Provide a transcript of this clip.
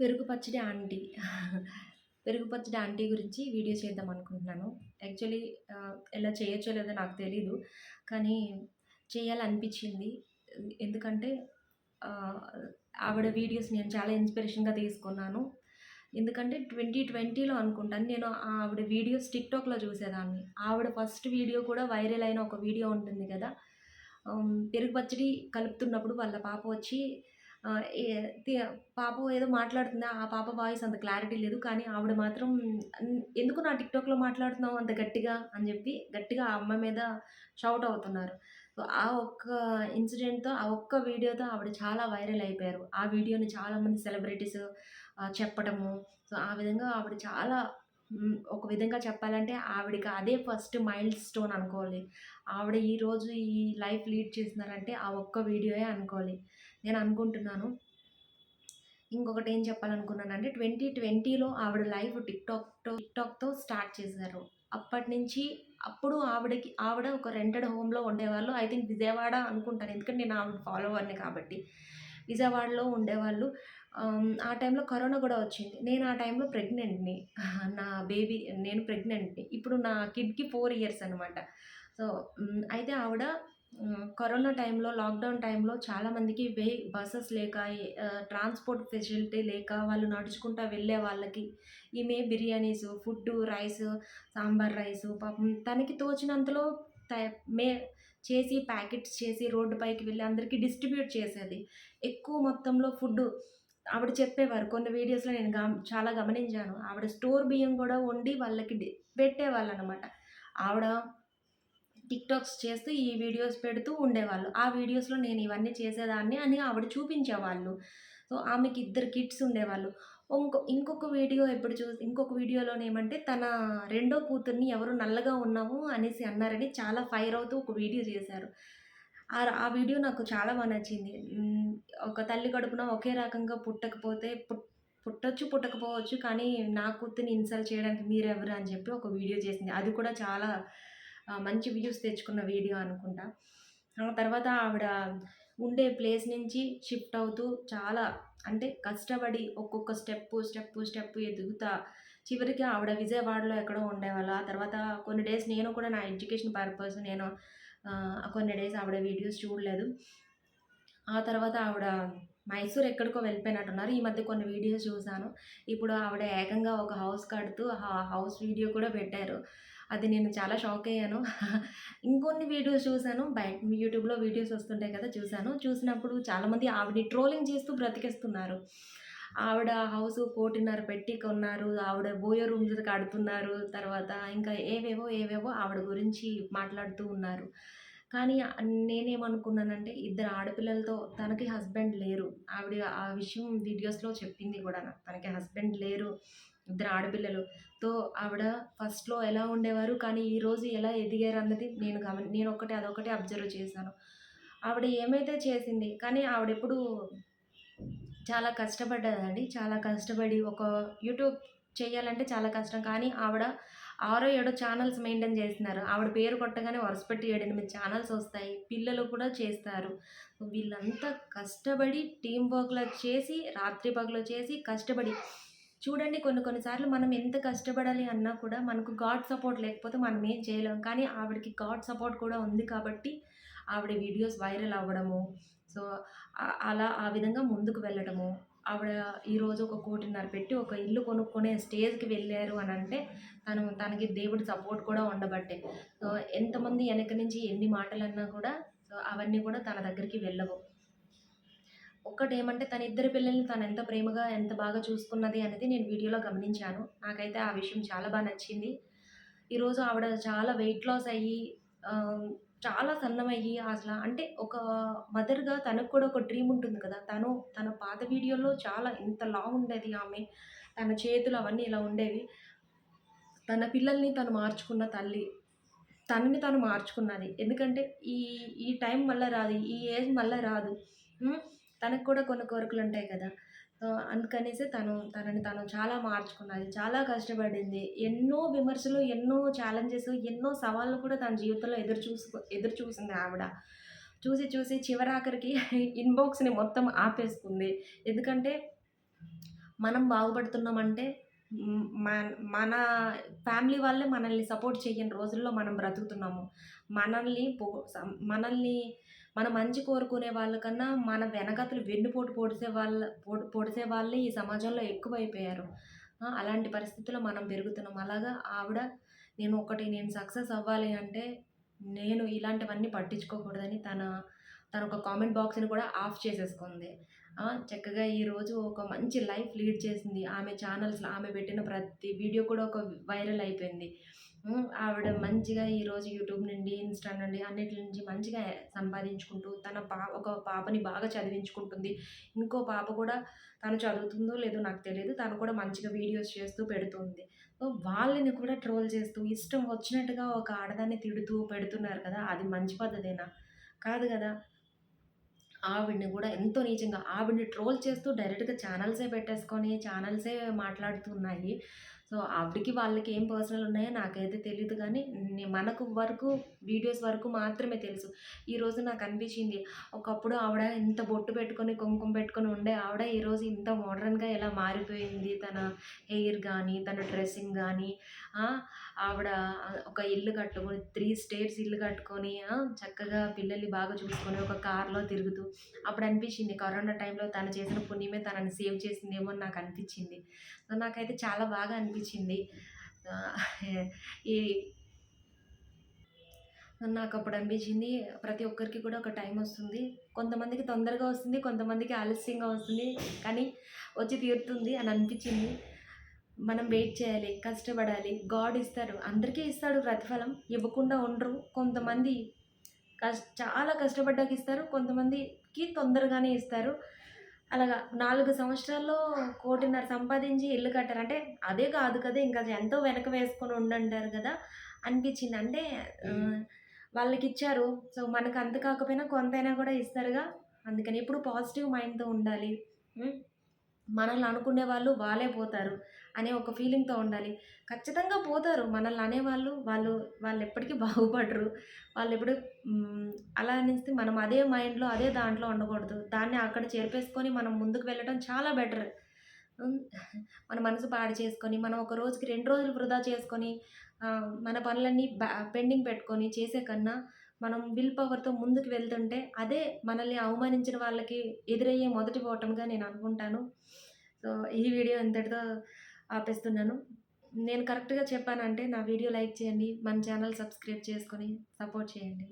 పెరుగు పచ్చడి ఆంటీ. పెరుగు పచ్చడి ఆంటీ గురించి వీడియో చేద్దాం అనుకుంటున్నాను. యాక్చువల్లీ ఎలా చేయొచ్చో లేదో నాకు తెలీదు. కానీ చేయాలనిపించింది ఎందుకంటే ఆవిడ వీడియోస్ నేను చాలా ఇన్‌స్పిరేషన్‌గా తీసుకున్నాను. ఎందుకంటే 2020లో అనుకుంటాను నేను ఆవిడ వీడియోస్ టిక్‌టాక్‌లో చూసేదాన్ని. ఆవిడ ఫస్ట్ వీడియో కూడా వైరల్ అయిన ఒక వీడియో ఉంటుంది కదా! పెరుగు పచ్చడి కలుపుతున్నప్పుడు వాళ్ళ పాప వచ్చి పాప ఏదో మాట్లాడుతుంది. ఆ పాప వాయిస్ అంత క్లారిటీ లేదు. కానీ ఆవిడ మాత్రం "ఎందుకు నా టిక్‌టాక్‌లో మాట్లాడుతున్నావు అంత గట్టిగా" అని చెప్పి గట్టిగా ఆ అమ్మాయి మీద షౌట్ అవుతున్నారు. సో, ఆ ఒక్క ఇన్సిడెంట్‌తో ఆ ఒక్క వీడియోతో ఆవిడ చాలా వైరల్ అయిపోయారు. ఆ వీడియోని చాలామంది సెలబ్రిటీస్ చెప్పడము. సో, ఆ విధంగా ఆవిడ చాలా ఒక విధంగా చెప్పాలంటే ఆవిడకి అదే ఫస్ట్ మైల్ స్టోన్ అనుకోవాలి. ఆవిడ ఈరోజు ఈ లైఫ్ లీడ్ చేసినారంటే ఆ ఒక్క వీడియోయే అనుకోవాలి. నేను అనుకుంటున్నాను. ఇంకొకటి ఏం చెప్పాలనుకున్నానంటే 2020లో ఆవిడ లైవ్ టిక్‌టాక్‌తో టిక్‌టాక్‌తో స్టార్ట్ చేశారు. అప్పటినుంచి అప్పుడు ఆవిడకి ఆవిడ ఒక రెంటెడ్ హోమ్‌లో ఉండేవాళ్ళు. ఐ థింక్ విజయవాడ అనుకుంటాను. ఎందుకంటే నేను ఆవిడ ఫాలోవర్‌ని కాబట్టి. విజయవాడలో ఉండేవాళ్ళు. ఆ టైంలో కరోనా కూడా వచ్చింది. నేను ఆ టైంలో ప్రెగ్నెంట్‌ని. నా బేబీ నేను ప్రెగ్నెంట్‌ని. ఇప్పుడు నా కిడ్‌కి ఫోర్ ఇయర్స్ అనమాట. సో, అయితే ఆవిడ కరోనా టైంలో లాక్‌డౌన్ టైంలో చాలామందికి వే బసెస్ లేక ట్రాన్స్‌పోర్ట్ ఫెసిలిటీ లేక వాళ్ళు నడుచుకుంటా వెళ్ళే వాళ్ళకి ఈమె biryanis, food rice sambar rice పాపం తనకి తోచినంతలో మే చేసి ప్యాకెట్స్ చేసి రోడ్డు పైకి వెళ్ళి అందరికీ డిస్ట్రిబ్యూట్ చేసేది. ఎక్కువ మొత్తంలో ఫుడ్డు ఆవిడ చెప్పేవారు. కొన్ని వీడియోస్‌లో నేను గమ చాలా గమనించాను. ఆవిడ స్టోర్ బియ్యం కూడా వండి వాళ్ళకి పెట్టేవాళ్ళు అనమాట ఆవిడ టిక్‌టాక్స్ చేస్తూ ఈ వీడియోస్ పెడుతూ ఉండేవాళ్ళు. ఆ వీడియోస్‌లో నేను ఇవన్నీ చేసేదాన్ని అని ఆవిడ చూపించేవాళ్ళు. సో, ఆమెకి ఇద్దరు కిడ్స్ ఉండేవాళ్ళు. ఇంకో ఇంకొక వీడియో ఎప్పుడు చూ ఇంకొక వీడియోలోనేమంటే తన రెండో కూతుర్ని ఎవరు నల్లగా ఉన్నాము అనేసి అన్నారని చాలా ఫైర్ అవుతూ ఒక వీడియో చేశారు. ఆ వీడియో నాకు చాలా బాగా నచ్చింది. ఒక తల్లి కడుపున ఒకే రకంగా పుట్టకపోతే పుట్ పుట్టొచ్చు, పుట్టకపోవచ్చు. కానీ నా కూతుర్ని ఇన్సల్ట్ చేయడానికి మీరెవరు అని చెప్పి ఒక వీడియో చేసింది. అది కూడా చాలా మంచి వ్యూస్ తెచ్చుకున్న వీడియో అనుకుంటా. తర్వాత ఆవిడ ఉండే ప్లేస్ నుంచి షిఫ్ట్ అవుతూ చాలా అంటే కష్టపడి ఒక్కొక్క స్టెప్పు, స్టెప్పు, స్టెప్పు ఎదుగుతా చివరికి ఆవిడ విజయవాడలో ఎక్కడో ఉండేవాళ్ళు. ఆ తర్వాత కొన్ని డేస్ నేను కూడా నా ఎడ్యుకేషన్ పర్పస్ నేను కొన్ని డేస్ ఆవిడ వీడియోస్ చూడలేదు. ఆ తర్వాత ఆవిడ మైసూర్ ఎక్కడికో వెళ్ళిపోయినట్టున్నారు. ఈ మధ్య కొన్ని వీడియోస్ చూశాను ఇప్పుడు ఆవిడ ఏకంగా ఒక హౌస్ కడుతూ ఆ హౌస్ వీడియో కూడా పెట్టారు. అది నేను చాలా షాక్ అయ్యాను. ఇంకొన్ని వీడియోస్ చూశాను బయట యూట్యూబ్‌లో వీడియోస్ వస్తుంటాయి కదా! చూశాను చూసినప్పుడు చాలామంది ఆవిడని ట్రోలింగ్ చేస్తూ బ్రతికేస్తున్నారు. ఆవిడ హౌసు 1,5,00,000 పెట్టి కొన్నారు. ఆవిడ బోయో రూమ్స్ కడుతున్నారు. తర్వాత ఇంకా ఏవేవో, ఏవేవో ఆవిడ గురించి మాట్లాడుతూ ఉన్నారు. కానీ నేనేమనుకున్నానంటే ఇద్దరు ఆడపిల్లలతో తనకి హస్బెండ్ లేరు. ఆవిడ ఆ విషయం వీడియోస్‌లో చెప్పింది కూడా నాకు. తనకి హస్బెండ్ లేరు. ఇద్దరు ఆడపిల్లలు తో ఆవిడ ఫస్ట్‌లో ఎలా ఉండేవారు. కానీ ఈరోజు ఎలా ఎదిగారు అన్నది నేను గమని ఒకటి అదొకటి అబ్జర్వ్ చేశాను. ఆవిడ ఏమైతే చేసింది కానీ ఆవిడెప్పుడు చాలా కష్టపడ్డదండి. చాలా కష్టపడి ఒక యూట్యూబ్ చేయాలంటే చాలా కష్టం. కానీ ఆవిడ ఆరో, ఏడో ఛానల్స్ మెయింటైన్ చేస్తున్నారు. ఆవిడ పేరు కొట్టగానే వరుసపెట్టి ఏడెనిమిది ఛానల్స్ వస్తాయి. పిల్లలు కూడా చేస్తారు. వీళ్ళంతా కష్టపడి టీం వర్క్లో చేసి రాత్రి పగలు చేసి కష్టపడి చూడండి కొన్ని కొన్నిసార్లు మనం ఎంత కష్టపడాలి అన్నా కూడా మనకు గాడ్ సపోర్ట్ లేకపోతే మనం ఏం చేయలేం. కానీ ఆవిడకి గాడ్ సపోర్ట్ కూడా ఉంది కాబట్టి ఆవిడ వీడియోస్ వైరల్ అవ్వడము. సో, అలా ఆ విధంగా ముందుకు వెళ్ళడము. ఆవిడ ఈరోజు ఒక కోటిన్నర పెట్టి ఒక ఇల్లు కొనుక్కునే స్టేజ్‌కి వెళ్ళారు అని అంటే తను తనకి దేవుడి సపోర్ట్ కూడా ఉండబట్టే. సో, ఎంతమంది వెనక నుంచి ఎన్ని మాటలు అన్నా కూడా సో, అవన్నీ కూడా తన దగ్గరికి వెళ్ళవు. ఒక్కటేమంటే తన ఇద్దరు పిల్లల్ని తను ఎంత ప్రేమగా, ఎంత బాగా చూసుకున్నది అనేది నేను వీడియోలో గమనించాను. నాకైతే ఆ విషయం చాలా బాగా నచ్చింది. ఈరోజు ఆవిడ చాలా వెయిట్ లాస్ అయ్యి చాలా సన్నమయ్యి అసలు అంటే ఒక మదర్‌గా తనకు కూడా ఒక డ్రీమ్ ఉంటుంది కదా! తను తన పాత వీడియోలో చాలా ఇంత లావు ఉండేది ఆమె. తన చేతులు అవన్నీ ఇలా ఉండేవి. తన పిల్లల్ని తను మార్చుకున్న తల్లి. తనని తను మార్చుకున్నది. ఎందుకంటే ఈ ఈ టైం మళ్ళా రాదు. ఈ ఏజ్ మళ్ళా రాదు. తనకు కూడా కొన్ని కోరికలు ఉంటాయి కదా! సో, అందుకనేసి తను తనని తను చాలా మార్చుకున్నది. చాలా కష్టపడింది. ఎన్నో విమర్శలు, ఎన్నో ఛాలెంజెస్, ఎన్నో సవాళ్ళు కూడా తన జీవితంలో ఎదురు చూసుకో ఎదురు చూసింది ఆవిడ. చూసి చూసి చివరాఖరికి ఇన్‌బాక్స్‌ని మొత్తం ఆపేసుకుంది. ఎందుకంటే మనం బాగుపడుతున్నామంటే మన మన ఫ్యామిలీ వాళ్ళే మనల్ని సపోర్ట్ చేయని రోజుల్లో మనం బ్రతుకుతున్నాము. మనల్ని పో మనల్ని మన మంచి కోరుకునే వాళ్ళకన్నా, మన వెనకాతల వెన్నుపోటు పొడిసే వాళ్ళ పొడి పొడిసే వాళ్ళే ఈ సమాజంలో ఎక్కువైపోయారు. అలాంటి పరిస్థితుల్లో మనం పెరుగుతున్నాం. అలాగా ఆవిడ నేను ఒకటి నేను సక్సెస్ అవ్వాలి అంటే, నేను ఇలాంటివన్నీ పట్టించుకోకూడదని తన తన ఒక కామెంట్ బాక్స్‌ని కూడా ఆఫ్ చేసేసుకుంది. చక్కగా ఈరోజు ఒక మంచి లైఫ్ లీడ్ చేసింది. ఆమె ఛానల్స్‌లో ఆమె పెట్టిన ప్రతి వీడియో కూడా ఒక వైరల్ అయిపోయింది. ఆవిడ మంచిగా ఈరోజు యూట్యూబ్ నుండి, ఇన్‌స్టా నుండి అన్నిటి నుంచి మంచిగా సంపాదించుకుంటూ తన పా ఒక పాపని బాగా చదివించుకుంటుంది. ఇంకో పాప కూడా తను చదువుతుందో లేదో నాకు తెలియదు తను కూడా మంచిగా వీడియోస్ చేస్తూ పెడుతుంది. సో, వాళ్ళని కూడా ట్రోల్ చేస్తూ ఇష్టం వచ్చినట్టుగా ఒక ఆడదాన్ని తిడుతూ పెడుతున్నారు కదా! అది మంచి పద్ధతేనా? కాదు కదా ఆవిడని కూడా ఎంతో నీచంగా ఆవిడని ట్రోల్ చేస్తూ డైరెక్ట్‌గా ఛానల్సే పెట్టేసుకొని, ఛానల్సే మాట్లాడుతున్నాయి. సో, ఆవిడకి వాళ్ళకి ఏం పర్సనల్ ఉన్నాయో నాకైతే తెలియదు కానీ మనకు వరకు వీడియోస్ వరకు మాత్రమే తెలుసు. ఈరోజు నాకు అనిపించింది ఒకప్పుడు ఆవిడ ఇంత బొట్టు పెట్టుకొని, కుంకుమ పెట్టుకొని ఉండే ఆవిడ ఈరోజు ఇంత మోడర్న్‌గా ఎలా మారిపోయింది. తన హెయిర్ కానీ తన డ్రెస్సింగ్ కానీ ఆవిడ ఒక ఇల్లు కట్టుకొని త్రీ స్టేర్స్ ఇల్లు కట్టుకొని, చక్కగా పిల్లల్ని బాగా చూసుకొని, ఒక కార్‌లో తిరుగుతూ అప్పుడు అనిపించింది కరోనా టైంలో తను చేసిన పుణ్యమే తనని సేవ్ చేసిందేమో నాకు అనిపించింది సో, నాకైతే చాలా బాగా అనిపించింది. అనిపించింది ఈ నాకు అప్పుడు అనిపించింది ప్రతి ఒక్కరికి కూడా ఒక టైం వస్తుంది. కొంతమందికి తొందరగా వస్తుంది. కొంతమందికి ఆలస్యంగా వస్తుంది. కానీ వచ్చి తీరుతుంది అని అనిపించింది. మనం వెయిట్ చేయాలి. కష్టపడాలి. గాడ్ ఇస్తారు. అందరికీ ఇస్తాడు ప్రతిఫలం. ఇవ్వకుండా ఉండరు. కొంతమంది కష్ చాలా కష్టపడ్డాక ఇస్తారు. కొంతమందికి తొందరగానే ఇస్తారు. అలాగా 4 సంవత్సరాల్లో 1,50,00,000 సంపాదించి ఇల్లు కట్టారు. అంటే అదే కాదు కదా! ఇంకా ఎంతో వెనక వేసుకొని ఉండంటారు కదా! అనిపించింది. అంటే ఆహ్, వాళ్ళకిచ్చారు. సో, మనకు అంత కాకపోయినా కొంతైనా కూడా ఇస్తారుగా. అందుకని ఎప్పుడు పాజిటివ్ మైండ్‌తో ఉండాలి. మనల్ని అనుకునే వాళ్ళు వాళ్ళే పోతారు అనే ఒక ఫీలింగ్‌తో ఉండాలి. ఖచ్చితంగా పోతారు. మనల్ని అనేవాళ్ళు వాళ్ళు వాళ్ళు ఎప్పటికీ బాగుపడరు. వాళ్ళు ఎప్పుడు అలా అనేసి మనం అదే మైండ్‌లో అదే దాంట్లో ఉండకూడదు. దాన్ని అక్కడ చేర్పేసుకొని మనం ముందుకు వెళ్ళడం చాలా బెటర్. మన మనసు పాడు చేసుకొని, మనం ఒక రోజుకి రెండు రోజులు వృధా చేసుకొని, మన పనులన్నీ పెండింగ్ పెట్టుకొని చేసే కన్నా, మనం విల్ పవర్‌తో ముందుకు వెళ్తుంటే, అదే మనల్ని అవమానించిన వాళ్ళకి ఎదురయ్యే మొదటి ఓటమిగా నేను అనుకుంటాను. సో, ఈ వీడియో ఇంతటితో ఆపేస్తున్నాను. నేను కరెక్ట్‌గా చెప్పానంటే నా వీడియో లైక్ చేయండి. మన ఛానల్ సబ్స్క్రైబ్ చేసుకొని సపోర్ట్ చేయండి.